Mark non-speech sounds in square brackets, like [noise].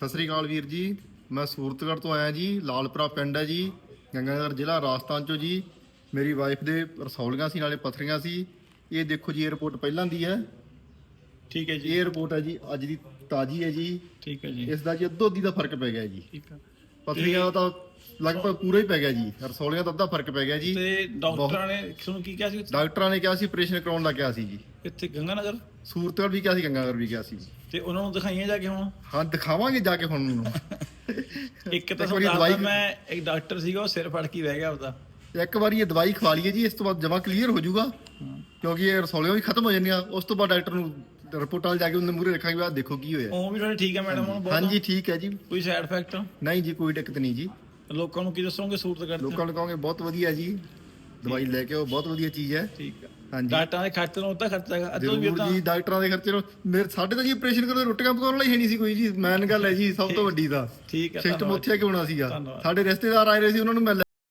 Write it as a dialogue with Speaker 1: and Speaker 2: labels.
Speaker 1: ਸਤਿ ਸ੍ਰੀ ਅਕਾਲ ਵੀਰ ਜੀ। ਮੈਂ ਸੂਰਤਗੜ੍ਹ ਤੋਂ ਆਇਆ ਜੀ ਲਾਲਪੁਰਾ ਪਿੰਡ ਹੈ ਜੀ ਗੰਗਾਨਗਰ ਜ਼ਿਲ੍ਹਾ ਰਾਜਸਥਾਨ ਚੋਂ ਜੀ। ਮੇਰੀ ਵਾਈਫ ਦੇ ਰਸੌਲੀਆਂ ਸੀ ਨਾਲੇ ਪਥਰੀਆਂ ਸੀ। ਇਹ ਦੇਖੋ ਜੀ ਇਹ ਰਿਪੋਰਟ ਪਹਿਲਾਂ ਦੀ ਹੈ।
Speaker 2: ਠੀਕ ਹੈ ਜੀ।
Speaker 1: ਇਹ ਰਿਪੋਰਟ ਹੈ ਜੀ ਅੱਜ ਦੀ ਤਾਜ਼ੀ ਹੈ ਜੀ।
Speaker 2: ਠੀਕ ਹੈ ਜੀ।
Speaker 1: ਇਸ ਦਾ ਜੀ ਅੱਧੋ ਅੱਧੀ ਦਾ ਫ਼ਰਕ ਪੈ ਗਿਆ ਜੀ।
Speaker 2: ਠੀਕ ਹੈ।
Speaker 1: ਪਥਰੀਆਂ ਤਾਂ ਲਗਭਗ ਪੂਰਾ ਹੀ ਪੈ ਗਿਆ ਜੀ। ਰਸੌਲੀਆਂ ਦਾ ਅੱਧਾ ਫ਼ਰਕ ਪੈ ਗਿਆ ਜੀ।
Speaker 2: ਤੇ ਡਾਕਟਰਾਂ ਨੇ ਤੁਹਾਨੂੰ ਕੀ ਕਿਹਾ ਸੀ
Speaker 1: ਡਾਕਟਰਾਂ ਨੇ ਕਿਹਾ ਸੀ ਆਪਰੇਸ਼ਨ ਕਰਾਉਣ ਦਾ ਕਿਹਾ ਸੀ ਜੀ।
Speaker 2: ਇੱਥੇ ਗੰਗਾਨਗਰ?
Speaker 1: ਸੂਰਤਗੜ੍ਹ ਵੀ ਕਿਹਾ ਸੀ ਗੰਗਾਨਗਰ ਵੀ ਕਿਹਾ ਸੀ
Speaker 2: ਤੇ ਉਹਨਾਂ ਨੂੰ ਦਿਖਾਈਆਂ ਜਾ ਕੇ ਹੁਣ?
Speaker 1: ਹਾਂ ਦਿਖਾਵਾਂਗੇ ਜਾ ਕੇ ਹੁਣ ਨੂੰ [laughs]
Speaker 2: ਇੱਕ ਤਾਂ
Speaker 1: ਦਵਾਈ-
Speaker 2: ਮੈਂ ਇੱਕ ਡਾਕਟਰ ਸੀਗਾ ਉਹ ਸਿਰ ਫੜ ਕੇ ਬਹਿ ਗਿਆ ਉਹਦਾ।
Speaker 1: ਇੱਕ ਵਾਰੀ ਇਹ ਦਵਾਈ ਖਵਾ ਲਈਏ ਜੀ ਇਸ ਤੋਂ ਬਾਅਦ ਜਮਾ ਕਲੀਅਰ ਹੋ ਜਾਊਗਾ। ਕਿਉਂਕਿ ਇਹ ਰਸੌਲੀਆਂ ਵੀ ਖਤਮ ਹੋ ਜਾਂਦੀਆਂ ਉਸ ਤੋਂ ਬਾਅਦ ਡਾਕਟਰ ਨੂੰ ਰਿਪੋਰਟਾਂ ਜਾ ਕੇ ਉਹਦੇ ਮੂਹਰੇ ਰੱਖਾਂਗੇ ਆਹ ਦੇਖੋ ਕੀ ਹੋਇਆ।
Speaker 2: ਉਹ ਵੀ ਠੀਕ ਹੈ ਮੈਡਮ ਹੁਣ ਬਹੁਤ?
Speaker 1: ਹਾਂਜੀ ਠੀਕ ਹੈ ਜੀ।
Speaker 2: ਕੋਈ ਸਾਈਡ ਇਫੈਕਟ
Speaker 1: ਨਹੀਂ ਜੀ ਕੋਈ ਦਿੱਕਤ ਨਹੀਂ ਜੀ।
Speaker 2: ਲੋਕਾਂ ਨੂੰ ਕੀ ਦੱਸੋਗੇ ਸੂਰਤ ਕਰਦੇ
Speaker 1: ਲੋਕਾਂ ਨੂੰ ਕਹਾਂਗੇ ਬਹੁਤ ਵਧੀਆ ਜੀ। ਦਵਾਈ ਲੈ ਕੇ ਆਓ ਬਹੁਤ ਵਧੀਆ ਚੀਜ਼ ਹੈ।
Speaker 2: ਠੀਕ ਹੈ।
Speaker 1: ਹਾਂਜੀ।
Speaker 2: ਡਾਕਟਰਾਂ ਦੇ ਖਰਚ ਨੂੰ ਤਾਂ ਖਰਚਾ ਹੈਗਾ। ਅੱਧੋ ਵੀ
Speaker 1: ਜ਼ਰੂਰ
Speaker 2: ਤਾਂ
Speaker 1: ਜੀ ਡਾਕਟਰਾਂ ਦੇ ਖਰਚੇ ਨੂੰ ਮੇਰੇ ਸਾਡੇ ਤਾਂ ਜੀ ਆਪਰੇਸ਼ਨ ਕਰਨ ਰੋਟੀਆਂ ਪਕਾਉਣ ਲਈ ਹੈ ਨਹੀਂ ਸੀ ਕੋਈ ਜੀ। ਮੈਨ ਗੱਲ ਹੈ ਜੀ ਸਭ ਤੋਂ ਵੱਡੀ ਦਾ
Speaker 2: ਠੀਕ ਹੈ
Speaker 1: ਸਿਸਟਮ। ਉੱਥੇ ਕਿ ਹੋਣਾ ਸੀਗਾ?
Speaker 2: ਧੰਨਵਾਦ।
Speaker 1: ਸਾਡੇ ਰਿਸ਼ਤੇਦਾਰ ਆਏ ਰਹੇ ਸੀ ਉਹਨਾਂ ਨੂੰ ਮੈਂ ਲੈ